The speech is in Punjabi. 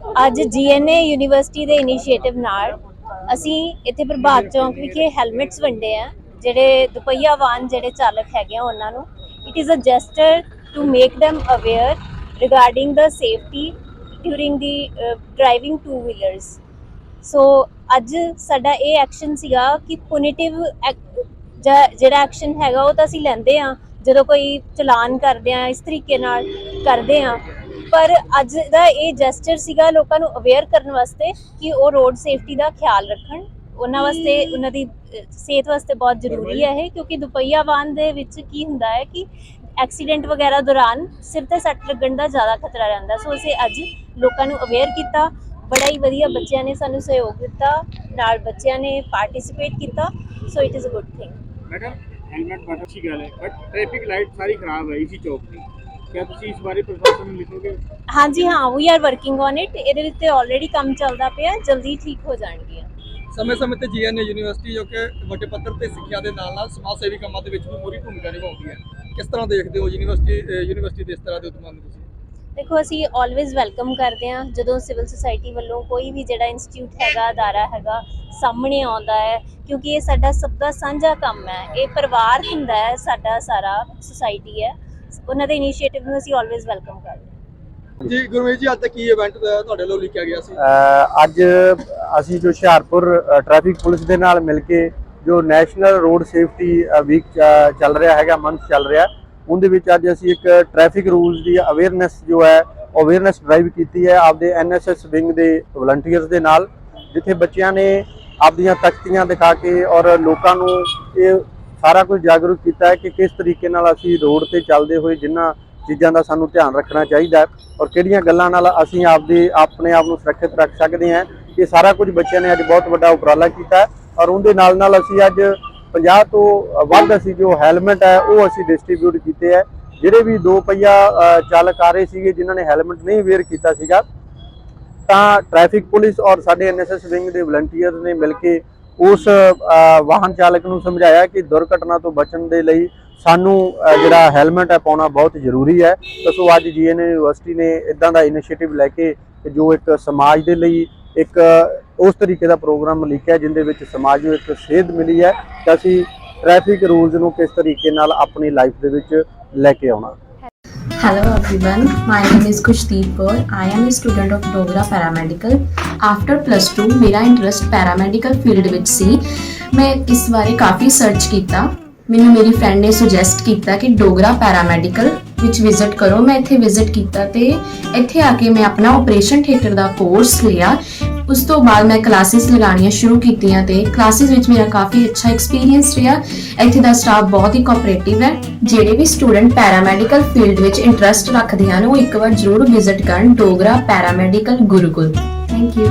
ਅੱਜ ਜੀਐਨਏ ਯੂਨੀਵਰਸਿਟੀ ਦੇ ਇਨੀਸ਼ੀਏਟਿਵ ਨਾਲ ਅਸੀਂ ਇੱਥੇ ਪ੍ਰਭਾਤ ਚੌਂਕ ਵਿਖੇ ਹੈਲਮਟਸ ਵੰਡੇ ਆ, ਜਿਹੜੇ ਦੁਪਹੀਆ ਵਾਹਨ ਜਿਹੜੇ ਚਾਲਕ ਹੈਗੇ ਆ ਉਹਨਾਂ ਨੂੰ। It is a gesture to make them aware regarding the safety during the driving two wheelers so ਅੱਜ ਸਾਡਾ ਇਹ ਐਕਸ਼ਨ ਸੀਗਾ ਕਿ ਪੁਨੀਟਿਵ ਜਿਹੜਾ ਐਕਸ਼ਨ ਹੈਗਾ ਉਹ ਤਾਂ ਅਸੀਂ ਲੈਂਦੇ ਆ, ਜਦੋਂ ਕੋਈ ਚਲਾਨ ਕਰਦੇ ਆ, ਇਸ ਤਰੀਕੇ ਨਾਲ ਕਰਦੇ ਆ। ਪਰ ਅੱਜ ਦਾ ਇਹ ਜੈਸਚਰ ਸੀਗਾ ਲੋਕਾਂ ਨੂੰ ਅਵੇਅਰ ਕਰਨ ਵਾਸਤੇ ਕਿ ਉਹ ਰੋਡ ਸੇਫਟੀ ਦਾ ਖਿਆਲ ਰੱਖਣ। ਉਹਨਾਂ ਵਾਸਤੇ ਉਹਨਾਂ ਦੀ ਸਿਹਤ ਵਾਸਤੇ ਬਹੁਤ ਜ਼ਰੂਰੀ ਹੈ ਇਹ ਕਿਉਂਕਿ ਦੁਪਹੀਆ ਵਾਹਨ ਦੇ ਵਿੱਚ ਕੀ ਹੁੰਦਾ ਹੈ ਕਿ ਐਕਸੀਡੈਂਟ ਵਗੈਰਾ ਦੌਰਾਨ ਸਿਰ ਤੇ ਸੱਟ ਲੱਗਣ ਦਾ ਜ਼ਿਆਦਾ ਖਤਰਾ ਰਹਿੰਦਾ। ਸੋ ਅਸੀਂ ਅੱਜ ਲੋਕਾਂ ਨੂੰ ਅਵੇਅਰ ਕੀਤਾ ਬੜਾ ਹੀ ਵਧੀਆ ਬੱਚਿਆਂ ਨੇ ਸਾਨੂੰ ਸਹਿਯੋਗ ਦਿੱਤਾ ਨਾਲ ਬੱਚਿਆਂ ਨੇ ਪਾਰਟਿਸਿਪੇਟ ਕੀਤਾ so it is a good thing madam helmet ਬਹੁਤ ਅੱਛੀ ਗੱਲ ਹੈ ਬਟ ਟ੍ਰੈਫਿਕ ਲਾਈਟ ਸਾਰੀ ਖਰਾਬ ਹੈ ਇਸੀ ਚੌਕ ਦੀ ਹਾਂਜੀ ਹਾਂ we are working on it ਇਹਦੇ ਵਿੱਚ ਤੇ ਆਲਰੇਡੀ ਕੰਮ ਚੱਲਦਾ ਪਿਆ ਜਲਦੀ ਠੀਕ ਹੋ ਜਾਣਗੀਆਂ। ਸਮੇਂ-ਸਮੇਂ ਤੇ ਜੀਐਨਏ ਯੂਨੀਵਰਸਿਟੀ ਜੋ ਕਿ ਵੱਡੇ ਪੱਧਰ ਤੇ ਸਿੱਖਿਆ ਦੇ ਨਾਲ ਨਾਲ ਸਮਾਜ ਸੇਵੀ ਕੰਮਾਂ ਦੇ ਵਿੱਚ ਵੀ ਪੂਰੀ ਭੂਮਿਕਾ ਨਿਭਾਉਂਦੀ ਹੈ। ਕਿਸ ਤਰ੍ਹਾਂ ਦੇਖਦੇ ਹੋ ਯੂਨੀਵਰਸਿਟੀ ਯੂਨੀਵਰਸਿਟੀ ਦੇ ਇਸ ਤਰ੍ਹਾਂ ਦੇ ਉਦਮਾਂ ਨੂੰ ਦੇਖੋ ਅਸੀਂ ਆਲਵੇਜ਼ ਵੈਲਕਮ ਕਰਦੇ ਹਾਂ। ਜਦੋਂ ਸਿਵਲ ਸੁਸਾਇਟੀ ਵੱਲੋਂ ਕੋਈ ਵੀ ਜਿਹੜਾ ਇੰਸਟੀਚਿਊਟ ਹੈਗਾ ਅਦਾਰਾ ਹੈਗਾ ਸਾਹਮਣੇ ਆਉਂਦਾ ਹੈ ਕਿਉਂਕਿ ਇਹ ਸਾਡਾ ਸਭ ਦਾ ਸਾਂਝਾ ਕੰਮ ਹੈ। ਇਹ ਪਰਿਵਾਰ ਹੁੰਦਾ ਹੈ ਸਾਡਾ ਸਾਰਾ ਸੁਸਾਇਟੀ ਹੈ। ਉਹਨਾਂ ਦੇ ਇਨੀਸ਼ੀਏਟਿਵ ਨੂੰ ਅਸੀਂ ਆਲਵੇਜ਼ ਵੈਲਕਮ ਕਰਦੇ ਹਾਂ। ਜੀ ਗੁਰਮੀਤ ਜੀ ਅੱਜ ਤੱਕ ਕੀ ਇਵੈਂਟ ਤੁਹਾਡੇ ਵੱਲੋਂ ਲਿਖਿਆ ਗਿਆ ਸੀ? ਅ, ਅੱਜ ਅਸੀਂ ਜੋ ਹੁਸ਼ਿਆਰਪੁਰ ਟ੍ਰੈਫਿਕ ਪੁਲਿਸ ਦੇ ਨਾਲ ਮਿਲ ਕੇ ਜੋ ਨੈਸ਼ਨਲ ਰੋਡ ਸੇਫਟੀ ਵੀਕ ਚੱਲ ਰਿਹਾ ਹੈਗਾ ਮੰਥ ਚੱਲ ਰਿਹਾ ਉਹਦੇ ਵਿੱਚ ਅੱਜ ਅਸੀਂ ਇੱਕ ਟ੍ਰੈਫਿਕ ਰੂਲਸ ਦੀ ਅਵੇਅਰਨੈਸ ਜੋ ਹੈ ਅਵੇਅਰਨੈਸ ਡਰਾਈਵ ਕੀਤੀ ਹੈ ਆਪਦੇ ਐਨਐਸਐਸ ਵਿੰਗ ਦੇ ਵਲੰਟੀਅਰਸ ਦੇ ਨਾਲ ਜਿੱਥੇ ਬੱਚਿਆਂ ਨੇ ਆਪਦੀਆਂ ਤਖਤੀਆਂ ਦਿਖਾ ਕੇ ਔਰ ਲੋਕਾਂ ਨੂੰ ਇਹ ਸਾਰਾ ਕੁਝ ਜਾਗਰੂਕ ਕੀਤਾ ਹੈ ਕਿ ਕਿਸ ਤਰੀਕੇ ਨਾਲ ਅਸੀਂ ਰੋਡ ਤੇ ਚੱਲਦੇ ਹੋਏ ਜਿਨ੍ਹਾਂ ਚੀਜ਼ਾਂ ਦਾ ਸਾਨੂੰ ਧਿਆਨ ਰੱਖਣਾ ਚਾਹੀਦਾ ਔਰ ਕਿਹੜੀਆਂ ਗੱਲਾਂ ਨਾਲ ਅਸੀਂ ਆਪਦੇ, ਆਪਣੇ ਆਪ ਨੂੰ ਸੁਰੱਖਿਅਤ ਰੱਖ ਸਕਦੇ ਹਾਂ, ਇਹ ਸਾਰਾ ਕੁਝ ਬੱਚਿਆਂ ਨੇ ਅੱਜ ਬਹੁਤ ਵੱਡਾ ਉਪਰਾਲਾ ਕੀਤਾ ਔਰ ਉਹਦੇ ਨਾਲ ਨਾਲ ਅਸੀਂ ਅੱਜ 50 ਤੋਂ ਵੱਧ ਅਸੀਂ ਜੋ ਹੈਲਮਟ ਹੈ, ਉਹ ਅਸੀਂ ਡਿਸਟ੍ਰੀਬਿਊਟ ਕੀਤੇ ਹੈ, ਜਿਹੜੇ ਵੀ ਦੋ ਪਹੀਆ ਚਾਲਕ ਆ ਰਹੇ ਸੀਗੇ ਜਿਨ੍ਹਾਂ ਨੇ ਹੈਲਮਟ ਨਹੀਂ ਵੇਅਰ ਕੀਤਾ ਸੀਗਾ, ਤਾਂ ਟ੍ਰੈਫਿਕ ਪੁਲਿਸ ਔਰ ਸਾਡੇ ਐਨਐਸਐਸ ਵਿੰਗ ਦੇ ਵਲੰਟੀਅਰਸ ਨੇ ਮਿਲ ਕੇ ਉਸ ਵਾਹਨ ਚਾਲਕ ਨੂੰ ਸਮਝਾਇਆ ਕਿ ਦੁਰਘਟਨਾ ਤੋਂ ਬਚਣ ਦੇ ਲਈ ਸਾਨੂੰ ਜਿਹੜਾ ਹੈਲਮਟ ਹੈ ਪਾਉਣਾ ਬਹੁਤ ਜ਼ਰੂਰੀ ਹੈ। ਤਾਂ ਸੋ ਅੱਜ ਜੀਐਨ ਯੂਨੀਵਰਸਿਟੀ ਨੇ ਇਦਾਂ ਦਾ ਇਨੀਸ਼ੀਏਟਿਵ ਲੈ ਕੇ ਜੋ ਇੱਕ ਸਮਾਜ ਦੇ ਲਈ ਇੱਕ, ਉਸ ਤਰੀਕੇ ਦਾ ਪ੍ਰੋਗਰਾਮ ਲਿਖਿਆ ਜਿੰਦੇ ਵਿੱਚ ਸਮਾਜ ਨੂੰ ਇੱਕ ਸੇਧ ਮਿਲੀ ਹੈ ਕਿ ਅਸੀਂ ਟ੍ਰੈਫਿਕ ਰੂਲਸ ਨੂੰ ਕਿਸ ਤਰੀਕੇ ਨਾਲ ਆਪਣੀ ਲਾਈਫ ਦੇ ਵਿੱਚ ਲੈ ਕੇ ਆਉਣਾ। Hello everyone, my name is Kushdeep Kaur. I am a student of Dogra Paramedical. After plus 2 ਮੇਰਾ ਇੰਟਰਸਟ ਪੈਰਾਮੈਡੀਕਲ ਫੀਲਡ ਵਿੱਚ ਸੀ ਮੈਂ ਇਸ ਬਾਰੇ ਕਾਫੀ ਸਰਚ ਕੀਤਾ ਮੈਨੂੰ ਮੇਰੀ ਫਰੈਂਡ ਨੇ ਸੁਜੈਸਟ ਕੀਤਾ ਕਿ ਡੋਗਰਾ ਪੈਰਾਮੈਡੀਕਲ ਵਿੱਚ ਵਿਜ਼ਿਟ ਕਰੋ ਮੈਂ ਇੱਥੇ ਵਿਜ਼ਿਟ ਕੀਤਾ ਤੇ ਇੱਥੇ ਆ ਕੇ ਮੈਂ ਆਪਣਾ ਆਪਰੇਸ਼ਨ ਥੀਏਟਰ ਦਾ ਕੋਰਸ ਲਿਆ ਉਸ ਤੋਂ ਬਾਅਦ ਮੈਂ ਕਲਾਸਿਸ ਲਗਾਉਣੀਆਂ ਸ਼ੁਰੂ ਕੀਤੀਆਂ ਤੇ ਕਲਾਸਿਸ ਵਿੱਚ ਮੇਰਾ ਕਾਫੀ ਅੱਛਾ ਐਕਸਪੀਰੀਅੰਸ ਰਿਹਾ। ਇੱਥੇ ਦਾ ਸਟਾਫ ਬਹੁਤ ਹੀ ਕੋਆਪਰੇਟਿਵ ਹੈ। ਜਿਹੜੇ ਵੀ ਸਟੂਡੈਂਟ ਪੈਰਾਮੈਡੀਕਲ ਫੀਲਡ ਵਿੱਚ ਇੰਟਰਸਟ ਰੱਖਦੇ ਹਨ, ਉਹ ਇੱਕ ਵਾਰ ਜ਼ਰੂਰ ਵਿਜ਼ਿਟ ਕਰਨ। Dogra paramedical Gurukul thank you